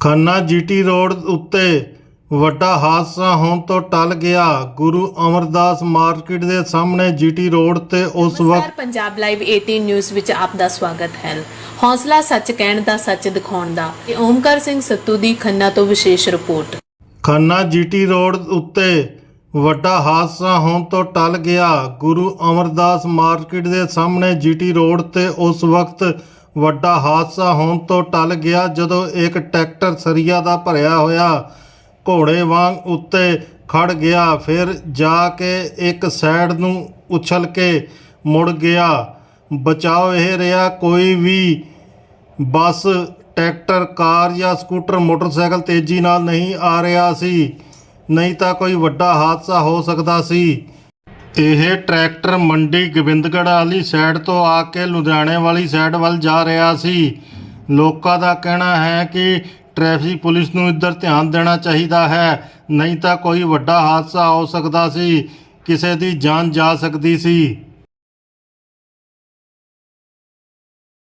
Khanna GT road ਉੱਤੇ ਵੱਡਾ ਹਾਦਸਾ ਹੋਣ ਤੋਂ ਟਲ ਗਿਆ। ਗੁਰੂ ਅਮਰਦਾਸ ਮਾਰਕੀਟ ਦੇ ਸਾਹਮਣੇ ਜੀਟੀ ਰੋਡ ਤੇ ਉਸ ਵਕਤ ਪੰਜਾਬ ਲਾਈਵ 18 ਨਿਊਜ਼ ਵਿੱਚ ਆਪ ਦਾ ਸਵਾਗਤ ਹੈ। ਹੌਸਲਾ ਸੱਚ ਕਹਿਣ ਦਾ ਸੱਚ ਦਿਖਾਉਣ ਦਾ। ਤੇ ਓਮਕਾਰ ਸਿੰਘ ਸੱਤੂ ਦੀ ਖੰਨਾ ਤੋਂ ਵਿਸ਼ੇਸ਼ ਰਿਪੋਰਟ। ਖੰਨਾ ਜੀਟੀ ਰੋਡ ਉੱਤੇ ਵੱਡਾ ਹਾਦਸਾ ਹੋਣ ਤੋਂ ਟਲ ਗਿਆ। ਗੁਰੂ ਅਮਰਦਾਸ ਮਾਰਕੀਟ ਦੇ ਸਾਹਮਣੇ ਜੀਟੀ ਰੋਡ ਤੇ ਉਸ ਵਕਤ ਵੱਡਾ ਹਾਦਸਾ ਹੋਣ ਤੋਂ ਟਲ ਗਿਆ ਜਦੋਂ ਇੱਕ ਟਰੈਕਟਰ ਸਰੀਆ ਦਾ ਭਰਿਆ ਹੋਇਆ ਘੋੜੇ ਵਾਂਗ ਉੱਤੇ ਖੜ ਗਿਆ। ਫਿਰ ਜਾ ਕੇ ਇੱਕ ਸਾਈਡ ਨੂੰ ਉਛਲ ਕੇ ਮੁੜ ਗਿਆ। ਬਚਾਓ ਇਹ ਰਿਹਾ, ਕੋਈ ਵੀ ਬੱਸ, ਟਰੈਕਟਰ, ਕਾਰ ਜਾਂ ਸਕੂਟਰ, ਮੋਟਰਸਾਈਕਲ ਤੇਜ਼ੀ ਨਾਲ ਨਹੀਂ ਆ ਰਿਹਾ ਸੀ। ਨਹੀਂ ਤਾਂ ਕੋਈ ਵੱਡਾ ਹਾਦਸਾ ਹੋ ਸਕਦਾ ਸੀ। ਇਹ ਟਰੈਕਟਰ ਮੰਡੀ ਗੋਬਿੰਦਗੜ੍ਹ ਵਾਲੀ ਸਾਈਡ ਤੋਂ ਆ ਕੇ ਲੁਧਿਆਣੇ ਵਾਲੀ ਸਾਈਡ ਵੱਲ ਜਾ ਰਿਹਾ ਸੀ। ਲੋਕਾਂ ਦਾ ਕਹਿਣਾ ਹੈ ਕਿ ਟ੍ਰੈਫਿਕ ਪੁਲਿਸ ਨੂੰ ਇੱਧਰ ਧਿਆਨ ਦੇਣਾ ਚਾਹੀਦਾ ਹੈ, ਨਹੀਂ ਤਾਂ ਕੋਈ ਵੱਡਾ ਹਾਦਸਾ ਹੋ ਸਕਦਾ ਸੀ, ਕਿਸੇ ਦੀ ਜਾਨ ਜਾ ਸਕਦੀ ਸੀ।